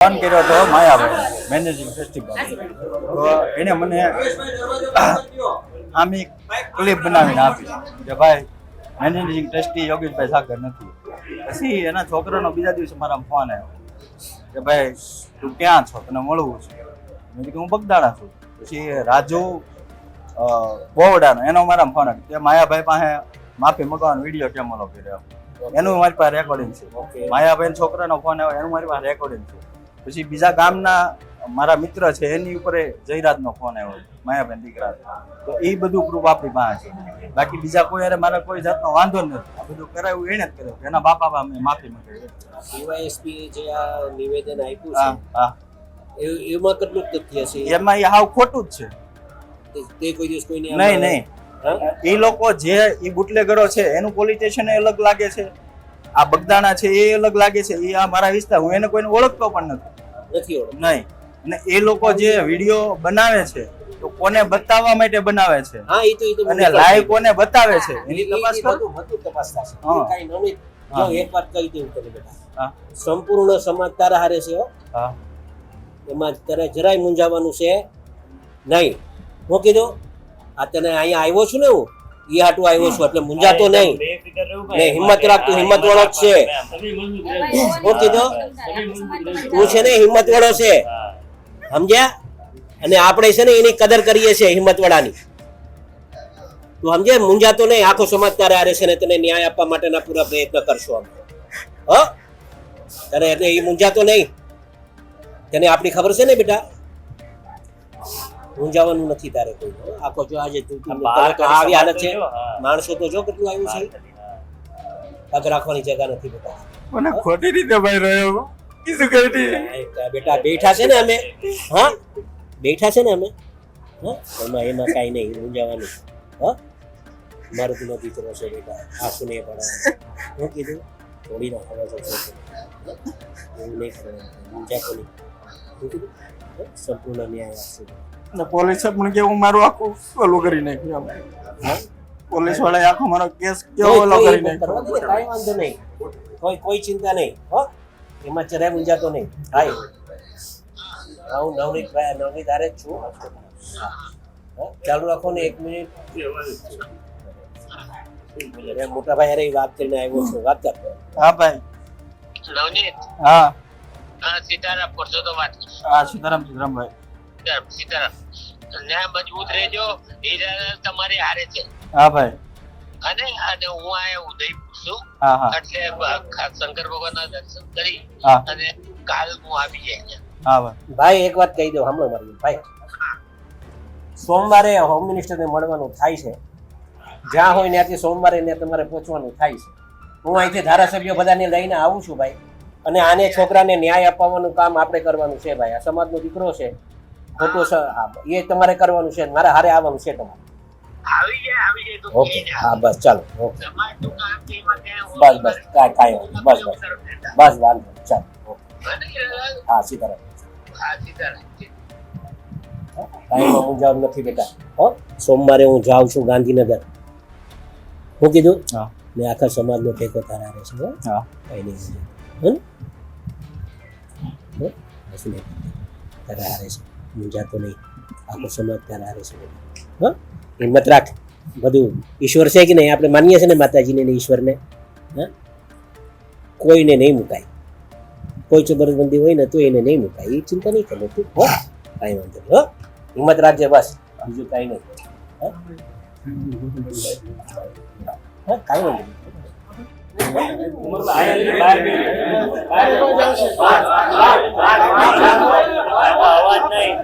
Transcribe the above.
Phone કર્યો હતો Mayabhai managing festival તો એને મને આમી ક્લિપ બનાવીને આપી કે ભાઈ મેનેજિંગ ટ્રસ્ટી યોગેશભાઈ સાગર નથી. પછી એના છોકરાનો બીજા દિવસે મારા ફોન આવ્યો કે ભાઈ તું ક્યાં છો? તને મળવું છે? મેં કીધું હું બગદાણા છું. પછી રાજુ બોવડાનો એનો મારા ફોન આવ્યો કે માયાભાઈ પાસે માફી મગાવવાનો વીડિયો કેમ ઓલો કર્યો. એનું મારી પાસે રેકોર્ડિંગ છે. માયાભાઈ છોકરાનો ફોન આવ્યો એનું મારી પાસે રેકોર્ડિંગ છે. પછી બીજા ગામના મારા મિત્ર છે એની ઉપર જયરાજનો ફોન આવ્યો માયાભાઈ દીકરા. તો એ બધું પ્રૂફ આપણી પાસે છે. બાકી બીજા કોઈ અરે મારે કોઈ જાતનો વાંધો નથી. આ બધું કરાયું એને જ કર્યું. એના બાપા અમે માફી માંગી ડીવાયએસપી જે આ નિવેદન આપ્યું હા હા. એમાં કેટલું તથ્ય છે? એમાં એ હાવ ખોટું જ છે. તે- કોઈ દિવસ કોઈને નહીં નહીં. એ લોકો જે એ બુટલેગરો છે એનું પોલીસ સ્ટેશન અલગ લાગે છે. આ બગદાણા છે એ અલગ લાગે છે. એ આ મારા વિસ્તાર હું એને કોઈને ઓળખતો પણ નથી. નથી ઓળખતા. નહીં. અને એ લોકો જે વીડિયો બનાવે છે તો કોને બતાવવા માટે બનાવે છે? હા એ તો એ તો અને લાઈવ કોને બતાવે છે? એની તપાસ બધું બધું તપાસ થશે. કાંઈ જો એક વાત કહી દઉં તને બેટા સંપૂર્ણ સમાજ તારા હારે છે હો. હા. એમાં તારે જરાય મૂંઝાવાનું છે નહીં. હું કીધું આ તને અહીંયા આવ્યો છું ને હું? એ હાટું આવ્યો છું એટલે મુંજાતો નહીં. ને હિંમત રાખતું હિંમત વાળો જ છે. હું કીધું? તું છે ને હિંમત વાળો છે. સમજ્યા? અને આપણે છે ને એની કદર કરીએ છીએ હિંમત વાળાની. તું સમજે મુંજાતો નહીં. આખો સમાજ તારે આરે છે ને તને ન્યાય આપવા માટેના પૂરા પ્રયત્ન કરશો અમે. હ? તારે એટલે એ મુંજાતો નહીં. તને આપણી ખબર છે ને બેટા? મૂંઝાવાનું નથી તારે કોઈ. આખો જો આજે આવી હાલત છે. માણસો તો જો કેટલું આવ્યું છે. પગ રાખવાની જગા નથી બેટા મને ખોટી રીતે ભાઈ રહ્યો બેટા બેઠા છે ને અમે. હા? બેઠા છે ને અમે? હા? એમાં એમાં કાંઈ નહીં મૂંઝાવાનું. હા? મારો તું દીકરો છે બેટા આંસુ નહીં પડાવે હું કીધું થોડી ના ખબર છે એવું નહીં કરવાનું મૂંઝાતો નહીં. હું કીધું? સંપૂર્ણ ન્યાય આપશે. પોલીસે પણ કેવું મારું આખું ઓલું કરી નાખ્યું એમ. પોલીસ વાળાએ આખો મારો કેસ કેવો ઓલો કરી નાખ્યો. કઈ વાંધો નહીં. કોઈ કોઈ ચિંતા નહીં હો. એમાં જરાય મૂંઝાતો નહીં. હાય. હા, હું નવનીત ભાઈ નવનીત હારે જ છું. હા, ચાલુ રાખો ને એક મિનિટ. મોટા ભાઈ અરે વાત કરીને આવ્યો છું. વાત કર. હા ભાઈ. નવનીત હા. હા સીતારામ પરસો તો વાત. હા સીતારામ સીતારામ સીતારામ ન્યાય મજબૂત રહેજો. હીરા તમારે હારે છે. હા ભાઈ. અને અને હું આ ઉદયપુર છું હા હા. એટલે શંકર ભગવાનના દર્શન કરી અને કાલ હું આવી જાય હા ભાઈ. ભાઈ એક વાત કહી દો સાંભળો મારી ભાઈ. સોમવારે હોમ મિનિસ્ટરને મળવાનું થાય છે. જ્યાં હોય ત્યાંથી સોમવારે ને તમારે પહોંચવાનું થાય છે. હું અહીંથી ધારાસભ્ય બધાને લઈને આવું છું ભાઈ. અને આને છોકરાને ન્યાય અપાવવાનું કામ આપણે કરવાનું છે ભાઈ. આ સમાજનો દીકરો છે. ખોટો સ- હા, એ તમારે કરવાનું છે મારે હારે આવવાનું છે તમારે. આવી જાય આવી જાય તો ઓકે હા બસ ચાલો ઓકે. છે હું બસ બસ કાંઈ કાંઈ વાંધો નહીં. બસ બસ બસ વાંધો નહીં. ચાલો ઓકે. હા સીતારામ. હા સીતારામ કાંઈમાં મૂંઝાવ નથી બેટા. હો સોમવારે હું જાઉં છું ગાંધીનગર. હું કીધું? હા. મેં આખા સમાજનો ટેકો તારા રહેશે હો. હા. કઈ નહીં મૂંઝાવ. હો ને હો? તારા છે. મૂંઝાતો નહીં. આખો સમાજ તારા છે. હા? હિંમત રાખ. બધું ઈશ્વર છે કે નહીં? આપણે માનીએ છીએ ને માતાજીને ને ઈશ્વરને. હા? કોઈને નહીં મુકાય. કોઈ જબરદસ્તી હોય ને તો એને નહીં મુકાય. એ ચિંતા નહીં કરે તું હો? કાંઈ વાંધો નહીં. હો? હિંમત રાખજે બસ. બીજું કાંઈ નહીં. હો, કાંઈ વાંધો નહીં. અવાજ નહીં